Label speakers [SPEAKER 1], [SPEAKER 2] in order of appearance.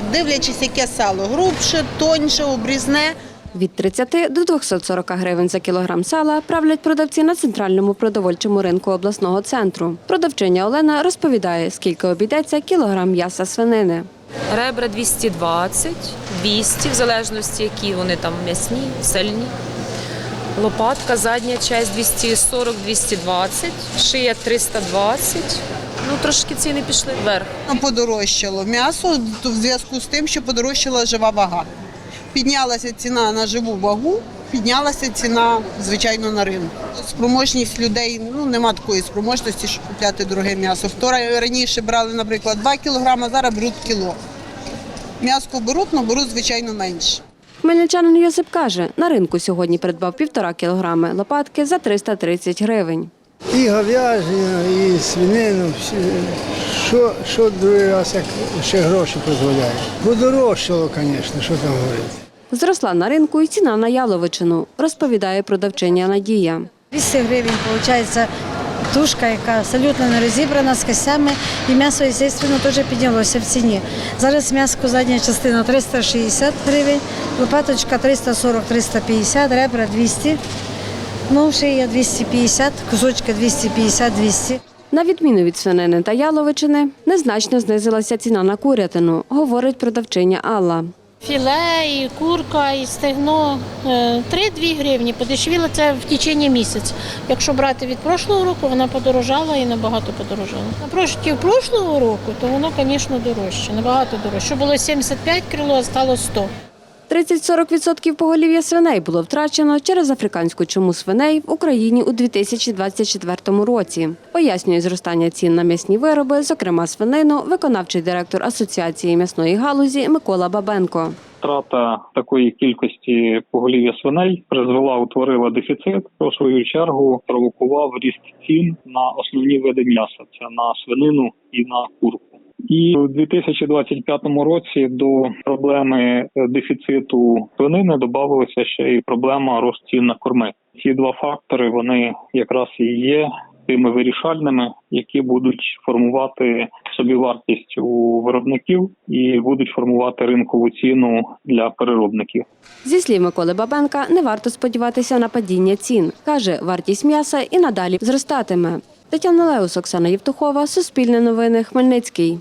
[SPEAKER 1] дивлячись, яке сало грубше, тоньше, обрізне.
[SPEAKER 2] Від 30 до 240 гривень за кілограм сала правлять продавці на центральному продовольчому ринку обласного центру. Продавчиня Олена розповідає, скільки обійдеться кілограм м'яса свинини.
[SPEAKER 3] Ребра 220, 200, в залежності, які вони там м'ясні, сильні. Лопатка, задня часть 240-220, шия 320. Ну, трошки ціни пішли вверх.
[SPEAKER 1] Ну, Подорожчало м'ясо в зв'язку з тим, що подорожчала жива вага. Піднялася ціна на живу вагу, піднялася ціна, звичайно, на ринку. Спроможність людей ну нема такої спроможності, щоб купляти дороге м'ясо. Хто ра- раніше брали, наприклад, 2 кілограми, зараз беруть кіло. М'яско беруть, але беруть, звичайно, менше.
[SPEAKER 2] Хмельничанин Йосип каже, на ринку сьогодні придбав півтора кілограми лопатки за 330 гривень.
[SPEAKER 4] І говяження, і свинину, що, що другий раз, як ще гроші дозволяє. Подорожчало, звісно, що там говорити.
[SPEAKER 2] Зросла на ринку і ціна на яловичину, розповідає продавчиня Надія.
[SPEAKER 5] 200 гривень виходить тушка, яка абсолютно не розібрана з костями, і м'ясо, звісно, теж піднялося в ціні. Зараз м'ясо задня частина 360 гривень, лопаточка 340-350, ребра 200, ну, шия 250, кусочки 250-200.
[SPEAKER 2] На відміну від свинини та яловичини, незначно знизилася ціна на курятину, говорить продавчиня Алла.
[SPEAKER 6] Філе, і курка, і стегно. Е, 3-2 гривні. Подешевіло це в течение місяця. Якщо брати від прошлого року, вона подорожала і набагато подорожала. Напроти прошлого року, то воно, звісно, дорожче, набагато дорожче. Що було 75 крило, а стало 100.
[SPEAKER 2] 30-40% поголів'я свиней було втрачено через африканську чуму свиней в Україні у 2024 році. Пояснює зростання цін на м'ясні вироби, зокрема свинину, виконавчий директор Асоціації м'ясної галузі Микола Бабенко.
[SPEAKER 7] Втрата такої кількості поголів'я свиней призвела, утворила дефіцит, в свою чергу провокував ріст цін на основні види м'яса це на свинину і на курку. І у 2025 році до проблеми е, дефіциту свинини додавалася ще й проблема росту цін на корми. Ці два фактори вони якраз і є тими вирішальними, які будуть формувати собівартість у виробників і будуть формувати ринкову ціну для переробників.
[SPEAKER 2] Зі слів Миколи Бабенка, не варто сподіватися на падіння цін. Каже, вартість м'яса і надалі зростатиме. Тетяна Леус, Оксана Євтухова, Суспільне новини, Хмельницький.